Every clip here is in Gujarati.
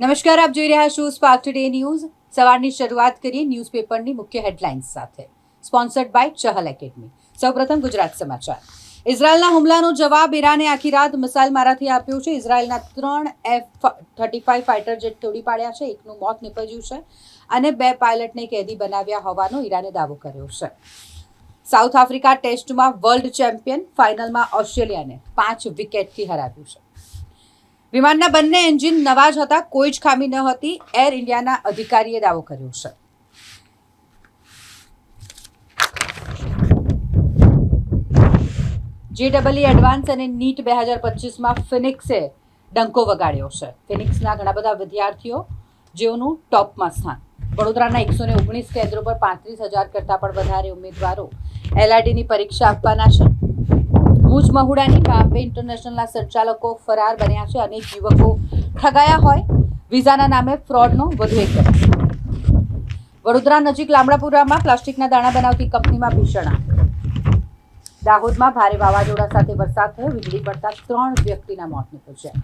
નમસ્કાર, આપ જોઈ રહ્યા છો સ્પાર્ક ટુડે ન્યૂઝ સવારની શરૂઆત કરીએ ન્યૂઝપેપરની મુખ્ય હેડલાઇન્સ સાથે. સ્પોન્સર્ડ બાય ચહલ એકેડમી સૌપ્રથમ ગુજરાત સમાચાર. ઇઝરાયલના હુમલાનો જવાબ ઈરાને આખી રાત મિસાઇલ મારાથી આપ્યો છે. ઇઝરાયલના ત્રણ F thirty five fighter jet તોડી પાડ્યા છે. એકનું મોત નીપજ્યું છે અને બે પાયલટને કેદી બનાવ્યા હોવાનો ઈરાને દાવો કર્યો છે. સાઉથ આફ્રિકા ટેસ્ટમાં વર્લ્ડ ચેમ્પિયન ફાઇનલમાં ઓસ્ટ્રેલિયાને પાંચ વિકેટથી હરાવ્યું છે. વિમાનના બંને એન્જિન નવા જ હતા, કોઈ જ ખામી ન હતી. એર ઇન્ડિયાના અધિકારીએ દાવો કર્યો છે. જેડબલઈ એડવાન્સ અને નીટ બે હજાર પચીસમાં ફિનિક્સે ડંકો વગાડ્યો છે. ફિનિક્સના ઘણા બધા વિદ્યાર્થીઓ જેઓનું ટોપમાં સ્થાન. વડોદરાના એકસો ને ઓગણીસ કેન્દ્રો પર પાંત્રીસ હજાર કરતાં પણ વધારે ઉમેદવારો એલઆરડીની પરીક્ષા આપવાના છે. ભુજ મહુડાની બોમ્બે ઇન્ટરનેશનલના સંચાલકો ફરાર બન્યા છે અનેક યુવકો ઠગાયા હોય. વિઝાના નામે ફ્રોડનો વધુ એક વડોદરા નજીક લામડાપુરામાં પ્લાસ્ટિકના દાણા બનાવતી કંપનીમાં ભીષણ દાહોદમાં ભારે વાવાઝોડા સાથે વરસાદ થયો. વીજળી પડતા ત્રણ વ્યક્તિના મોત નીપજ્યા.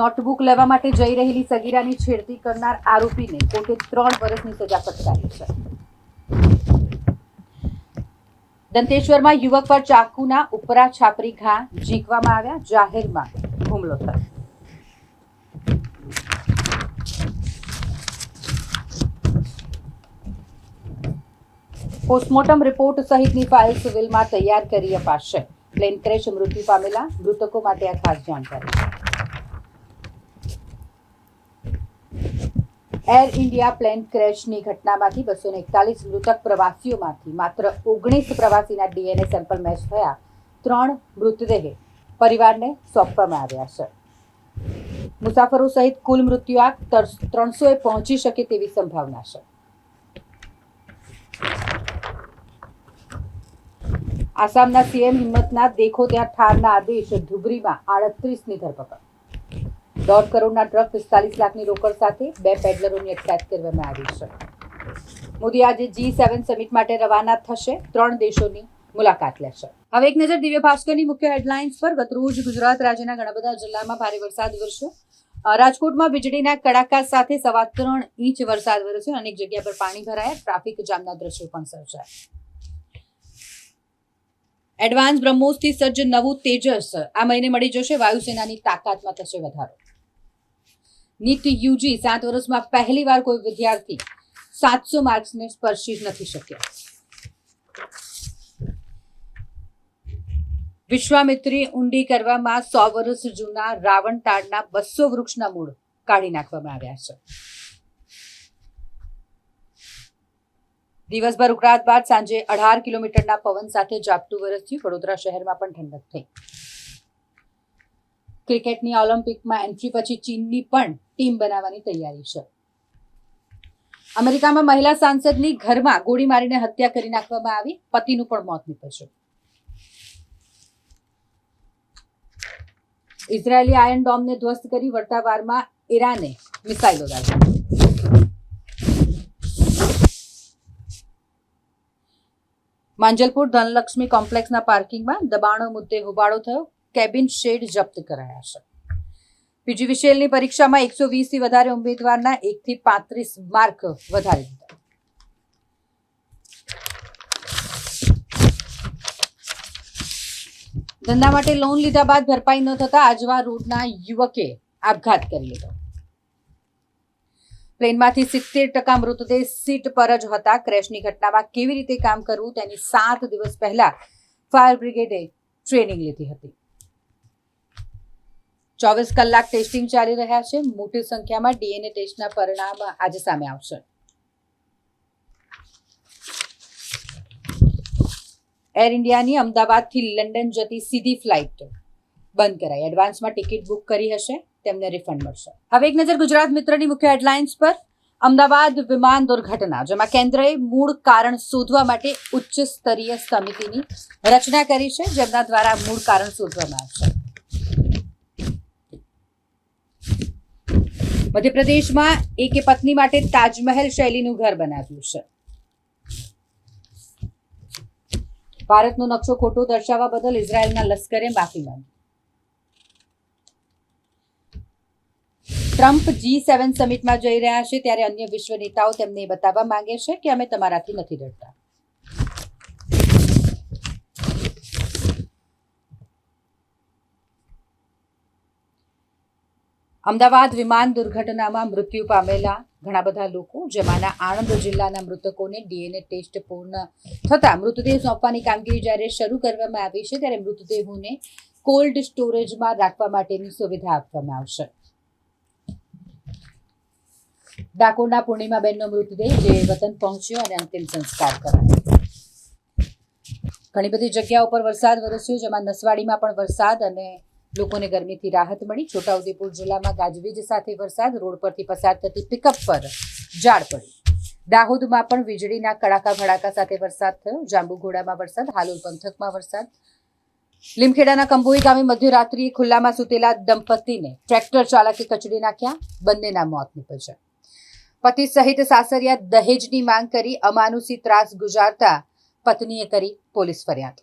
નોટબુક લેવા માટે જઈ રહેલી સગીરાની છેડતી કરનાર આરોપીને કોર્ટે ત્રણ વર્ષની સજા ફટકારી છે. દંતેશ્વરમાં યુવક પર ચાકુના ઉપરા છાપરી ઘા ઝીકવામાં આવ્યા, જાહેરમાં હુમલો થયો. પોસ્ટમોર્ટમ રિપોર્ટ સહિતની ફાઇલ સિવિલમાં તૈયાર કરી અપાશે. પ્લેન ક્રેશ મૃત્યુ પામેલા મૃતકો માટે આ ખાસ જાણકારી એર ઇન્ડિયા પ્લેન ક્રેશની ઘટનામાંથી બસો એકતાલીસ મૃતક પ્રવાસીઓમાંથી માત્ર ઓગણીસ પ્રવાસીના ડીએનએ સેમ્પલ મેચ થયા, ત્રણ મૃતદેહ પરિવારને સોંપવામાં આવ્યા છે. મુસાફરો સહિત કુલ મૃત્યુઆંક ત્રણસોએ પહોંચી શકે તેવી સંભાવના છે. આસામના સીએમ હિંમતનાથ દેખો ત્યાં ઠારના આદેશ ધુબરીમાં આડત્રીસની ધરપકડ. દોઢ કરોડના ટ્રક પિસ્તાલીસ લાખની રોકડ સાથે બે પેડલરોની અટકાયત કરવામાં આવી છે. મોદી આજે જી સેવન સમિટ માટે રવાના થશે. ત્રણ દેશોની મુલાકાત લેશે. હવે એક નજર દિવ્ય ભાસ્કરની મુખ્ય હેડલાઇન્સ પર. ગતરોજ ગુજરાત રાજ્યના ઘણા બધા જિલ્લામાં ભારે વરસાદ વરસ્યો. રાજકોટમાં વીજળીના કડાકા સાથે સવા ત્રણ ઇંચ વરસાદ વરસ્યો અનેક જગ્યા પર પાણી ભરાયા. ટ્રાફિક જામના દ્રશ્યો પણ સર્જાયા. એડવાન્સ બ્રહ્મોસથી સજ્જ નવું તેજસ. આ મહિને મળી જશે વાયુસેનાની તાકાતમાં થશે વધારો. નીટ યુજી સાત વર્ષમાં પહેલી વાર કોઈ વિદ્યાર્થી સાતસો માર્ક્સને સ્પર્શી નથી શક્યા. વિશ્વામિત્રી ઊંડી કરવામાં સો વર્ષ જૂના રાવણ તાડના બસો વૃક્ષના મૂળ કાઢી નાખવામાં આવ્યા છે. દિવસભર ઉકળાટ બાદ સાંજે અઢાર કિલોમીટરના પવન સાથે ઝાપટું વરસ્યું, વડોદરા શહેરમાં પણ ઠંડક થઈ. ક્રિકેટની ઓલિમ્પિકમાં એન્ટ્રી પછી ચીનની પણ ટીમ બનાવવાની તૈયારી છે. અમેરિકામાં મહિલા સાંસદની ઘરમાં ગોળી મારીને હત્યા કરી નાખવામાં આવી. પતિનું પણ મોત નીપજ્યું. ઇઝરાયેલી આયર્ન ડોમને ધ્વસ્ત કરી વર્તાવારમાં ઈરાને મિસાઇલો દાખવી માંજલપુર ધનલક્ષ્મી કોમ્પ્લેક્સના પાર્કિંગમાં દબાણો મુદ્દે હોબાળો થયો. કેબિન શેડ જપ્ત કરાયા છે. પીજી વિશેલની પરીક્ષામાં એકસો વીસથી વધારે ઉમેદવારના એકથી પાંત્રીસ માર્ક વધારી દીધા ધંધા માટે લોન લીધા બાદ ભરપાઈ ન થતા આજવા રોડના યુવકે આપઘાત કરી લીધો. પ્લેનમાંથી સિત્તેર ટકા મૃતદેહ સીટ પર જ હતા. ક્રેશની ઘટનામાં કેવી રીતે કામ કરવું તેની સાત દિવસ પહેલા ફાયર બ્રિગેડે ટ્રેનિંગ લીધી હતી. ચોવીસ કલાક ટેસ્ટિંગ ચાલી રહ્યા છે. મોટી સંખ્યામાં ડીએનએ ટેસ્ટના પરિણામ આજે સામે આવશે. એર ઇન્ડિયાની અમદાવાદથી લંડન જતી સીધી ફ્લાઇટ બંધ કરાઈ. એડવાન્સમાં ટિકિટ બુક કરી હશે. તેમને રિફંડ મળશે. હવે એક નજર ગુજરાત મિત્રની મુખ્ય હેડલાઇન્સ પર. અમદાવાદ વિમાન દુર્ઘટના, જેમાં કેન્દ્રએ મૂળ કારણ શોધવા માટે ઉચ્ચ સ્તરીય સમિતિની રચના કરી છે. જેમના દ્વારા મૂળ કારણ શોધવામાં આવશે. મધ્યપ્રદેશમાં એક પત્ની માટે તાજમહેલ શૈલીનું ઘર બનાવ્યું છે. ભારતનો નકશો ખોટો દર્શાવવા બદલ ઇઝરાયલના લશ્કરે માફી માંગી. ટ્રમ્પ જી સેવન સમિટમાં જઈ રહ્યા છે, ત્યારે અન્ય વિશ્વ નેતાઓ તેમને બતાવવા માંગે છે કે અમે તમારાથી નથી ડરતા. અમદાવાદ વિમાન દુર્ઘટનામાં મૃત્યુ પામેલા ઘણા બધા લોકો, જેમાંના આણંદ જિલ્લાના મૃતકોને ડીએનએ ટેસ્ટ પૂર્ણ થતા મૃતદેહ સોંપવાની કામગીરી જ્યારે શરૂ કરવામાં આવી છે, ત્યારે મૃતદેહોને કોલ્ડ સ્ટોરેજમાં રાખવા માટેની સુવિધા આપવામાં આવશે. ડાકોરના પૂર્ણિમાબેનનો મૃતદેહ જે વતન પહોંચ્યો અને અંતિમ સંસ્કાર કરાયો. ઘણી બધી જગ્યાઓ પર વરસાદ વરસ્યો, જેમાં નસવાડીમાં પણ વરસાદ અને લોકોને ગરમીથી રાહત મળી. છોટાઉદેપુર જિલ્લામાં ગાજવીજ સાથે વરસાદ. રોડ પરથી પસાર થતી પિકઅપ પર ઝાડ પડી. દાહોદમાં પણ વીજળીના કડાકા ભડાકા સાથે વરસાદ થયો. જાંબુઘોડામાં વરસાદ, હાલોલ પંથકમાં વરસાદ. લીમખેડાના કંબોઈ ગામે મધ્યરાત્રિએ ખુલ્લામાં સૂતેલા દંપતીને ટ્રેક્ટર ચાલકે કચડી નાખ્યા. બંનેના મોત નીપજ્યા. પતિ સહિત સાસરિયા દહેજની માંગ કરી, અમાનુષી ત્રાસ ગુજારતા પત્નીએ કરી પોલીસ ફરિયાદ.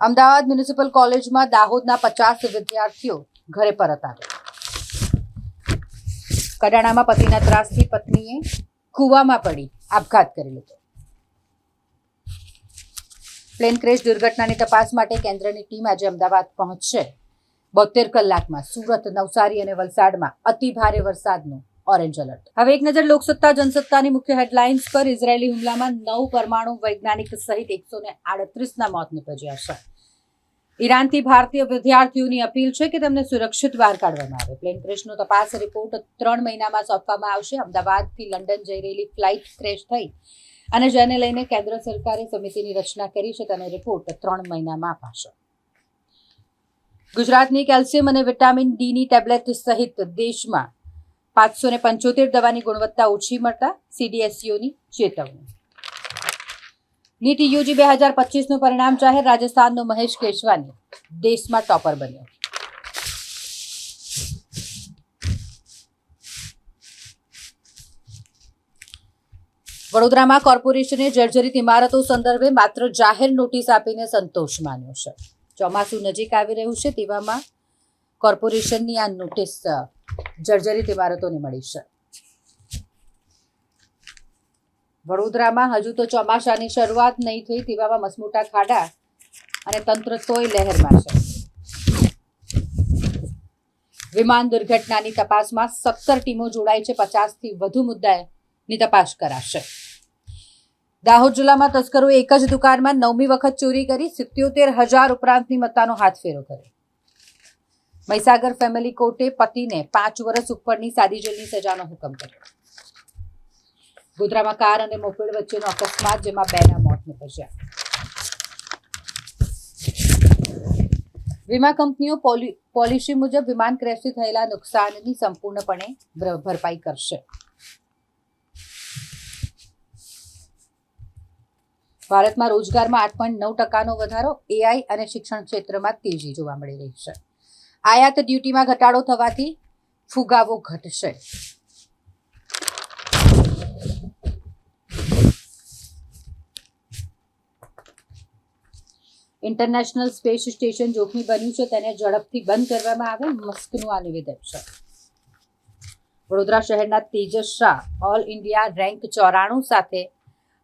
અમદાવાદ મ્યુનિસિપલ કોલેજમાં દાહોદના પચાસ વિદ્યાર્થીઓ ઘરે પરત આવ્યા. કડાણામાં પતિના ત્રાસથી પત્નીએ કૂવામાં પડી આપઘાત કરી લીધો. પ્લેન ક્રેશ દુર્ઘટનાની તપાસ માટે કેન્દ્રની ટીમ આજે અમદાવાદ પહોંચશે. બોતેર કલાકમાં સુરત, નવસારી અને વલસાડમાં અતિ ભારે વરસાદનું ઓરેન્જ એલર્ટ. હવે એક નજર લોકસત્તા, જનસત્તાની મુખ્ય હેડલાઇન્સ પર ઇઝરાયેલી હુમલામાં નવ પરમાણુ વૈજ્ઞાનિક સહિત એકસો ને આડત્રીસના મોત નીપજ્યા છે. ઈરાનથી ભારતીય વિદ્યાર્થીઓની અપીલ છે કે તેમને સુરક્ષિત બહાર કાઢવામાં આવે. પ્લેન ક્રેશનો તપાસ રિપોર્ટ ત્રણ મહિનામાં સોંપવામાં આવશે. અમદાવાદથી લંડન જઈ રહેલી ફ્લાઇટ ક્રેશ થઈ અને જેને લઈને કેન્દ્ર સરકારે સમિતિની રચના કરી છે તેનો રિપોર્ટ ત્રણ મહિનામાં અપાશે. ગુજરાતની કેલ્શિયમ અને વિટામિન ડીની ટેબ્લેટ સહિત દેશમાં પાંચસો ને પંચોતેર દવાની ગુણવત્તા ઓછી મળતા સીડીએસસીઓની ચેતવણી. નીટ યુજી બે હજાર પચીસનું પરિણામ જાહેર રાજસ્થાનનો મહેશ કેશવાની દેશમાં ટોપર બન્યો. વડોદરામાં કોર્પોરેશને જર્જરિત ઇમારતો સંદર્ભે માત્ર જાહેર નોટિસ આપીને સંતોષ માન્યો છે. ચોમાસું નજીક આવી રહ્યું છે તેવામાં કોર્પોરેશનની આ નોટિસ જર્જરિત ઇમારતોને મળી છે. વડોદરામાં હજુ તો ચોમાસાની શરૂઆત નહીં થઈ તેવામાં મસમોટા ખાડા અને તંત્ર તોય લહેરમાં છે. વિમાન દુર્ઘટનાની તપાસમાં સત્તર ટીમો જોડાઈ છે, પચાસથી વધુ મુદ્દાની તપાસ કરાશે. દાહોદ જિલ્લામાં તસ્કરોએ એક જ દુકાનમાં નવમી વખત ચોરી કરી, સિત્યોતેર હજાર ઉપરાંતની મત્તાનો હાથ ફેરો કર્યો. મહીસાગર ફેમિલી કોર્ટે પતિને પાંચ વર્ષ ઉપરની સાદી જેલની સજાનો હુકમ કર્યો. ગોધરામાં કાર અને મોપેડ વચ્ચેનો અકસ્માત જેમાં બેના મોત નીપજ્યા. વીમા કંપનીઓ પોલી- પોલિસી મુજબ વિમાન ક્રેશથી થયેલા નુકસાનની સંપૂર્ણપણે ભરપાઈ કરશે. ભારતમાં રોજગારમાં આઠ પોઈન્ટ નવ ટકાનો વધારો એઆઈ અને શિક્ષણ ક્ષેત્રમાં તેજી જોવા મળી રહી છે. આયાત ડ્યુટીમાં ઘટાડો થવાથી ફુગાવો ઘટશે. ઇન્ટરનેશનલ સ્પેસ સ્ટેશન જોખમી બન્યું છે, તેને ઝડપથી બંધ કરવામાં આવે. મસ્કનું આ નિવેદન છે. વડોદરા શહેરના Tejas Shah all India rank ચોરાણું સાથે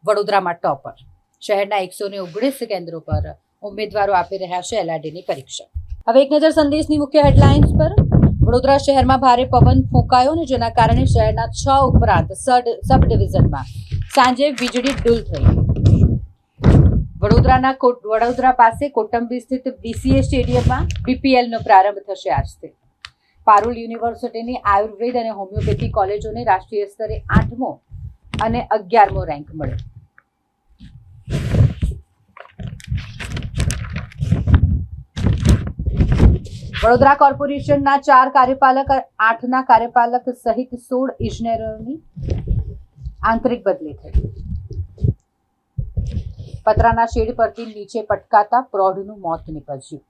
વડોદરામાં ટોપર. શહેરના એકસો ને ઓગણીસ કેન્દ્રો પર ઉમેદવારો આપી રહ્યા છે એલઆરડીની પરીક્ષા. હવે એક નજર સંદેશની મુખ્ય હેડલાઇન્સ પર. વડોદરા શહેરમાં ભારે પવન ફૂંકાયો ને જેના કારણે શહેરના છ ઉપરાંત સબ ડિવિઝનમાં સાંજે વીજળી ડૂલ થઈ. વડોદરાના વડોદરા પાસે કોટંબી સ્થિત બીસીએ સ્ટેડિયમમાં બીપીએલનો પ્રારંભ થશે આજથી પારુલ યુનિવર્સિટીની આયુર્વેદ અને હોમિયોપેથી કોલેજોને રાષ્ટ્રીય સ્તરે આઠમો અને અગિયારમો રેન્ક મળ્યો વડોદરા કોર્પોરેશનના ચાર કાર્યપાલક, આઠના કાર્યપાલક સહિત સોળ ઇજનેરોની આંતરિક બદલી થઈ. પતરાના શેડ પરથી નીચે પટકાતા પ્રૌઢનું મોત નીપજ્યું.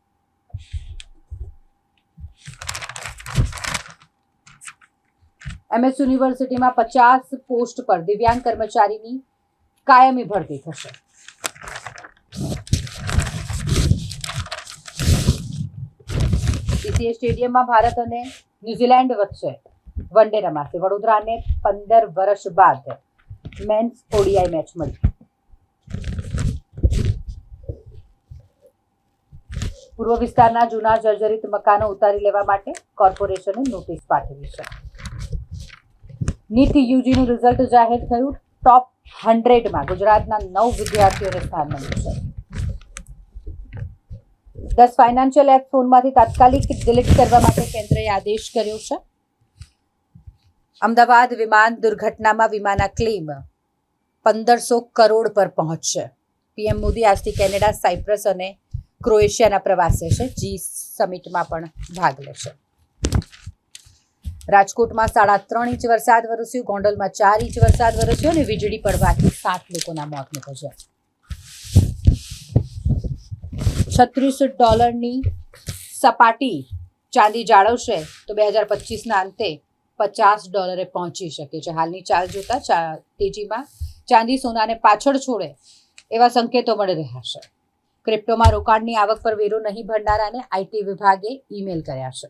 એમએસ યુનિવર્સિટીમાં પચાસ પોસ્ટ પર દિવ્યાંગ કર્મચારીની કાયમી ભરતી થશે. આઈસીએ સ્ટેડિયમમાં ભારત અને ન્યુઝીલેન્ડ વચ્ચે વન ડે રમાશે. વડોદરાને પંદર વર્ષ બાદ મેન્સ ઓડીઆઈ મેચ મળી. પૂર્વ વિસ્તારના જૂના જર્જરિત મકાનો ઉતારી લેવા માટે કોર્પોરેશને નોટિસ પાઠવી છે. નીટ યુજીનું રિઝલ્ટ જાહેર થયું. ટોપ હંડ્રેડમાં ગુજરાતના નવ વિદ્યાર્થીઓને સ્થાન મળ્યું છે. દસ ફાઇનાન્શિયલ એપ ફોનમાંથી તાત્કાલિક ડિલીટ કરવા માટે કેન્દ્રએ આદેશ કર્યો છે. અમદાવાદ વિમાન દુર્ઘટનામાં વિમાના ક્લેમ પંદરસો કરોડ પર પહોંચશે. પીએમ મોદી આજથી કેનેડા, સાયપ્રસ અને ક્રોએશિયાના પ્રવાસે છે. જી સમિટમાં પણ ભાગ લેશે. રાજકોટમાં સાડા ત્રણ ઇંચ વરસાદ વરસ્યો, ગોંડલમાં ચાર ઇંચ વરસાદ વરસ્યો અને વીજળી પડવાથી સાત લોકોના મોત નીપજ્યા. છત્રીસ ડોલરની સપાટી ચાંદી જાળવશે તો બે હજાર પચીસના અંતે પચાસ ડોલરે પહોંચી શકે છે. હાલની ચાલ જોતા તેજીમાં ચાંદી સોનાને પાછળ છોડે એવા સંકેતો મળી રહ્યા છે. ક્રિપ્ટોમાં રોકાણની આવક પર વેરો નહીં ભરનારાને આઈટી વિભાગે ઈમેલ કર્યા છે.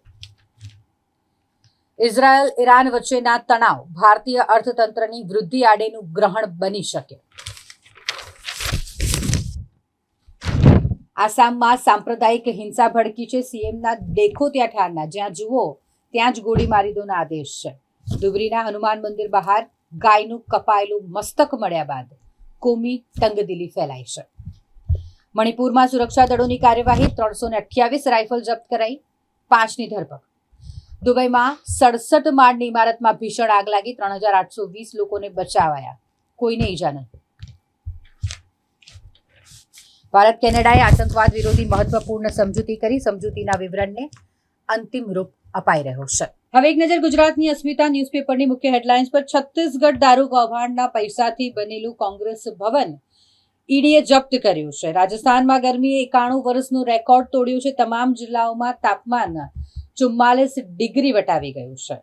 ઇઝરાયલ ઈરાન વચ્ચેના તણાવ ભારતીય અર્થતંત્રની વૃદ્ધિ આડેનું ગ્રહણ બની શકે. આસામમાં સાંપ્રદાયિક હિંસા ભડકી છે. સીએમના દેખો ત્યાં ઠારના. જ્યાં જુઓ, ત્યાં જ ગોળી મારી દોના આદેશ છે. ધુબરીના હનુમાન મંદિર બહાર ગાયનું કપાયેલું મસ્તક મળ્યા બાદ કોમી તંગદિલી ફેલાઈ છે. મણિપુરમાં સુરક્ષા દળોની કાર્યવાહી ત્રણસો ને અઠ્યાવીસ રાઇફલ જપ્ત કરાઈ. પાંચની ધરપકડ. દુબઈમાં સડસઠ માળની ઇમારતમાં ભીષણ આગ લાગી. ત્રણ હજાર આઠસો વીસ લોકોને બચાવાયા. કોઈને ઈજા નહીં. ભારત કેનેડાએ આતંકવાદ વિરોધી મહત્વપૂર્ણ સમજૂતી કરી. સમજૂતીના વિવરણને અંતિમ રૂપ અપાઈ રહ્યો છે. હવે એક નજર ગુજરાતની અસ્મિતા ન્યૂઝપેપરની મુખ્ય હેડલાઇન્સ પર. છત્તીસગઢ દારૂ કૌભાંડના પૈસાથી બનેલું કોંગ્રેસ ભવન ઈડીએ જપ્ત કર્યું છે. રાજસ્થાનમાં ગરમીએ એકાણું વર્ષનો રેકોર્ડ તોડ્યો છે. તમામ જિલ્લાઓમાં તાપમાન ચુમ્માલીસ ડિગ્રી વટાવી ગયું છે.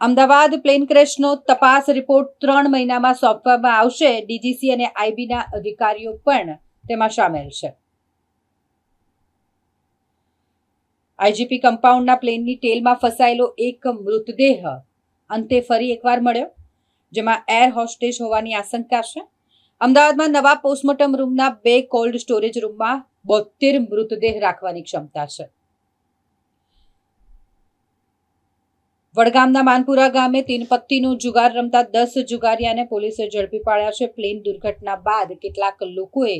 અમદાવાદ પ્લેન ક્રેશનો તપાસ રિપોર્ટ ત્રણ મહિનામાં સોંપવામાં આવશે. ડીજીસી અને આઈબીના અધિકારીઓ પણ તેમાં સામેલ છે. આઈજીપી કમ્પાઉન્ડના પ્લેનની ટેલમાં ફસાયેલો એક મૃતદેહ અંતે ફરી એકવાર મળ્યો, જેમાં એર હોસ્ટેજ હોવાની આશંકા છે. અમદાવાદમાં નવા પોસ્ટમોર્ટમ રૂમના બે કોલ્ડ સ્ટોરેજ રૂમમાં બોતેર મૃતદેહ રાખવાની ક્ષમતા છે. વડગામના માનપુરા ગામે તીન પત્તીનો જુગાર રમતા દસ જુગારિયાને પોલીસે ઝડપી પાડ્યા છે. પ્લેન દુર્ઘટના બાદ કેટલાક લોકોએ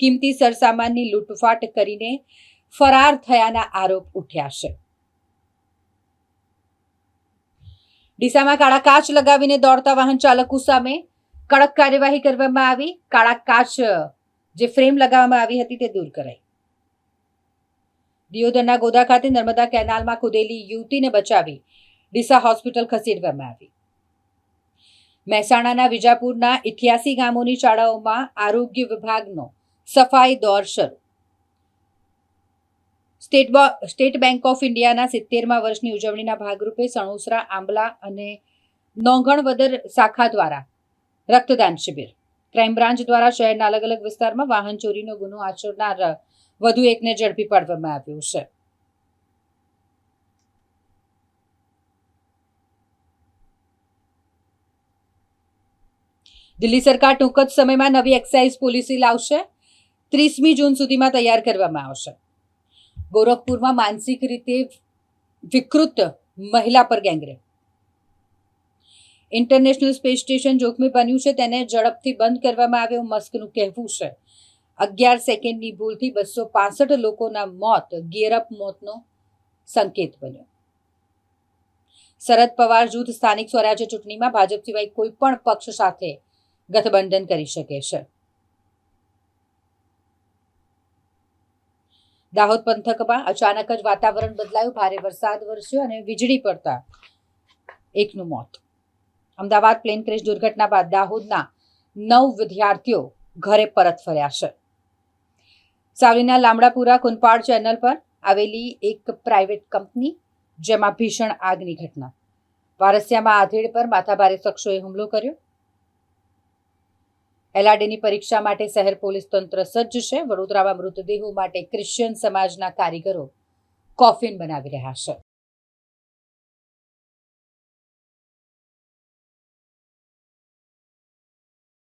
કિંમતી સરસામાનની લૂંટફાટ કરીને ફરાર થયાના આરોપ ઉઠ્યા છે. ડીસામાં કાળા કાચ લગાવીને દોડતા વાહન ચાલકો સામે કડક કાર્યવાહી કરવામાં આવી. કાળા કાચ જે ફ્રેમ લગાવવામાં આવી હતી તે દૂર કરાઈ. દિયોદરના ગોદા ખાતે નર્મદા કેનાલમાં કૂદેલી યુવતીને બચાવી ડીસા હોસ્પિટલ ખસેડવામાં આવી. મહેસાણાના વિજાપુરના ઇઠ્યાસી ગામોની શાળાઓમાં આરોગ્ય વિભાગનો સફાઈ દોર શરૂ. સ્ટેટ સ્ટેટ બેંક ઓફ ઇન્ડિયાના સિત્તેરમા વર્ષની ઉજવણીના ભાગરૂપે સણોસરા, આંબલા અને નોંગણવદર શાખા દ્વારા રક્તદાન શિબિર. ક્રાઇમ બ્રાન્ચ દ્વારા શહેરના અલગ અલગ વિસ્તારમાં વાહન ચોરીનો ગુનો આચરનાર, વધુ એકને ઝડપી પાડવામાં આવ્યું છે. દિલ્હી સરકાર ટૂંક જ સમયમાં નવી એક્સાઇઝ પોલિસી લાવશે. ત્રીસમી જૂન સુધીમાં તૈયાર કરવામાં આવશે. ગોરખપુરમાં માનસિક રીતે વિકૃત મહિલા પર ગેંગરેપ. ઇન્ટરનેશનલ સ્પેસ સ્ટેશન જોખમી બન્યું છે, તેને ઝડપથી બંધ કરવામાં આવે એવું મસ્કનું કહેવું છે, અગિયાર સેકન્ડની ભૂલથી બસો પાસઠ લોકોના મોત ગિયરઅપ મોતનો સંકેત બન્યો. શરદ પવાર જૂથ સ્થાનિક સ્વરાજ્ય ચૂંટણીમાં ભાજપ સિવાય કોઈ પણ પક્ષ સાથે ગઠબંધન કરી શકે છે. દાહોદ પંથકમાં અચાનક જ વાતાવરણ બદલાયું. ભારે વરસાદ વરસ્યો અને વીજળી પડતા એકનું મોત. અમદાવાદ પ્લેન ક્રેશ દુર્ઘટના બાદ દાહોદના નવ વિદ્યાર્થીઓ ઘરે પરત ફર્યા છે. સાવલીના લામડાપુરા કુનપાડ ચેનલ પર આવેલી એક પ્રાઇવેટ કંપની જેમાં ભીષણ આગની ઘટના. વારસિયામાં આધેડ પર માથાભારે શખ્સોએ હુમલો કર્યો. એલઆરડીની પરીક્ષા માટે શહેર પોલીસ તંત્ર સજ્જ છે. વડોદરામાં મૃતદેહો માટે ક્રિશ્ચિયન સમાજના કારીગરો કોફિન બનાવી રહ્યા છે.